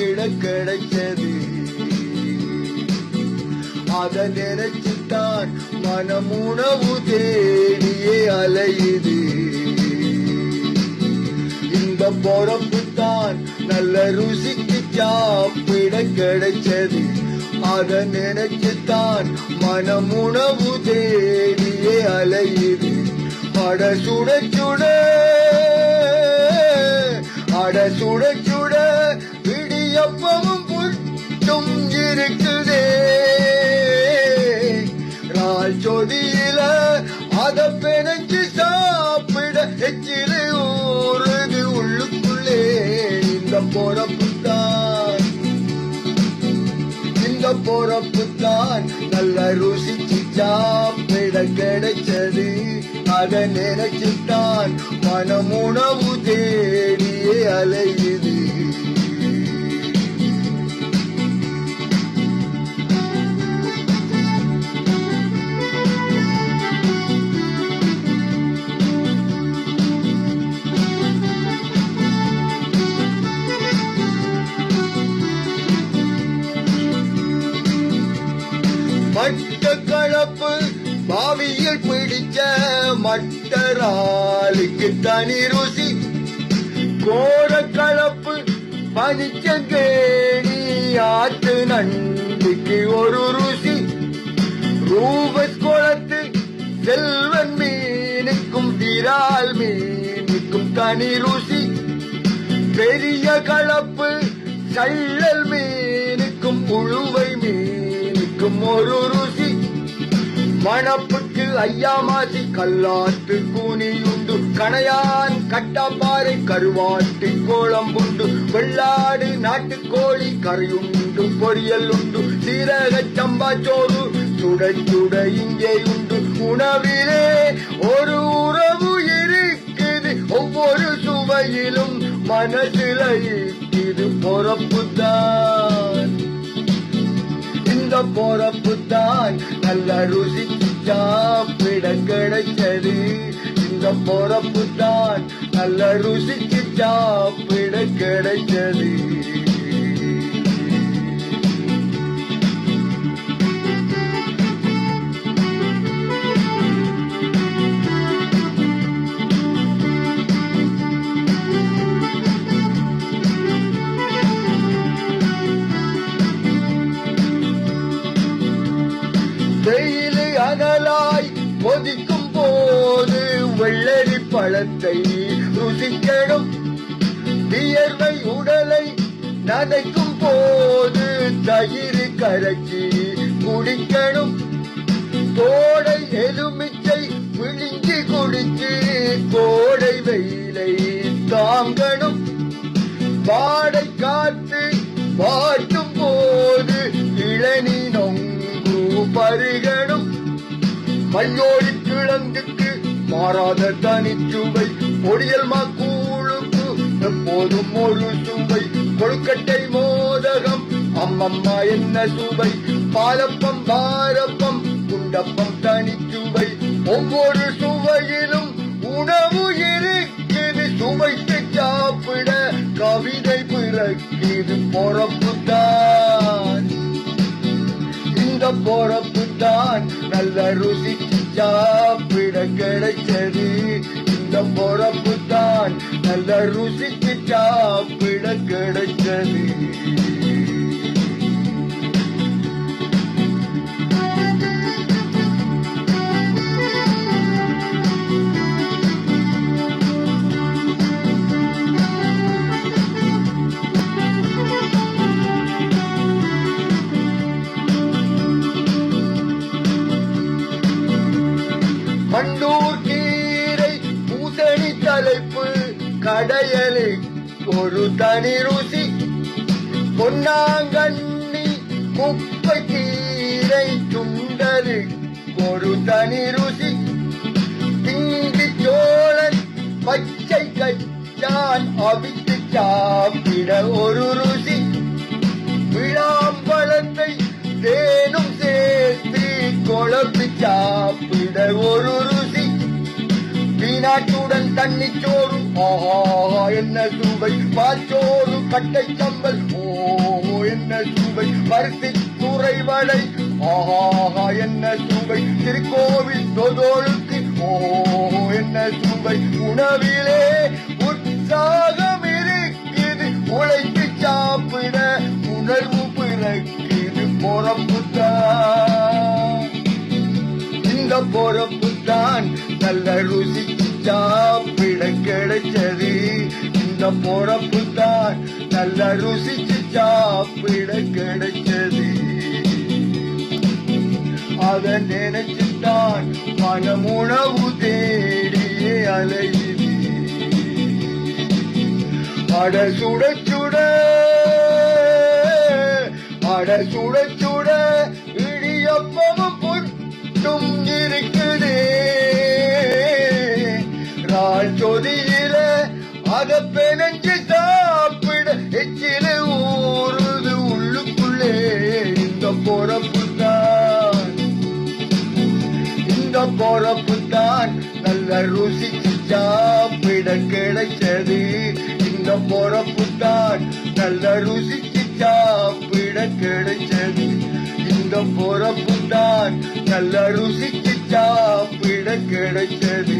விட கிடைச்சது அத நினைச்சுத்தான் மனம் உணவு தேடியே அலையுது. இந்த பொறப்பு நல்ல ருசிக்கு சாப்பிட கிடைச்சது அத நினைச்சுத்தான் மனம் உணவு தேடியே அலையுது. அட சுட சுட அட சுட கிடைச்சது. அதை நினைச்சுத்தான் மனம் உணவு தேடியே அலையுது. மட்ட கலப்பு பாவியில் பிடிச்ச மட்டராளுக்கு தனி ருசி. கோர கலப்பு பனிச்சங்கேடி ஆத்து நண்டுக்கு ஒரு ருசி. ரூபஸ் குளத்து செல்வன் மீனுக்கும் விரால் மீனுக்கும் தனி ருசி. பெரிய கலப்பு சள்ளல் மீனுக்கும் உழுவை மீனுக்கும் ஒரு ருசி. மணப்புக்கு ஐயாமாசி கல்லாத்து கூனியுண்டு. கணையான் கட்டாப்பாறை கருவாட்டு கோளம்புண்டு வெள்ளாடு நாட்டுக்கோழி கறியுண்டு பொரியல் உண்டு. சீரக சம்பாச்சோறு சுட சுட இங்கே உண்டு. உணவிலே ஒரு உறவு இருக்குது. ஒவ்வொரு சுவையிலும் மனசில இது பொறப்புதான். இந்த பொறப்பு தான் நல்ல ருசிக்கு சாப்பிட கிடைச்சது. இந்த பொறப்பு தான் நல்ல ருசிக்கு சாப்பிட கிடைச்சது. வெயிலு அகலாய் கொதிக்கும் போது வெள்ளரி பழத்தை ருசிக்கணும். வியர்வை உடலை நனைக்கும் போது தயிர் கரைச்சி குடிக்கணும். கோடை எலுமிச்சை விழுங்கி குடிச்சு கோடை வெயிலை தாங்கணும். பாடை காற்று பாட்டு பருகணும் மையோடி கிழங்குக்கு மாறாத தனிச்சுவை. பொடியல் மாக்கூழுக்கு எப்போதும் ஒரு சுவை. கொழுக்கட்டை மோதகம் அம்மம்மா என்ன சுவை. பாலப்பம் பாரப்பம் குண்டப்பம் தனிச்சுவை. ஒவ்வொரு சுவையிலும் உணவு நல்ல ருசிக்கு சாப்பிட கிடைச்சது மண்டூர் ஒரு தனி ருசி. பொன்னாங்கண்ணி குப்பை கீரை சுண்டலு. ஒரு தனி ருசி. திங்கி சோழன் பச்சை கச்சான் அவித்து சாப்பிட ஒரு ருசி. விழாம்பழத்தை தேனும் சேர்த்து குழம்பு சாப்பிட ஒரு ருசி. பீனாட்டுடன் தண்ணி சோறும் என்ன சுவை? பாச்சோறு கட்டை சம்பல் ஓ என்ன சுவை? பருத்தி துறை வடை ஆஹா என்ன சுவை? திருக்கோவில் தொதோழுக்கு. ஓ என்ன சுவை? உணவிலே உற்சாக சாப்பிட கிடைச்சது. இந்த பொறப்புத்தான் நல்ல ருசிச்சு சாப்பிட கிடைச்சது. அத நினைச்சுத்தான் மனம் உணவு தேடியே அலையுது. அட சுட சுட அட சுட சுட இடியப்பமும் புட்டும் இருக்குது இந்த தான் நல்ல ருசிச்சு சாப்பிட கிடைச்சது. இந்த பொறப்பு தான் நல்ல ருசிச்சு சாப்பிட கிடைச்சது. இந்த பொறப்பு தான் நல்ல ருசிச்சு சாப்பிட கிடைச்சது.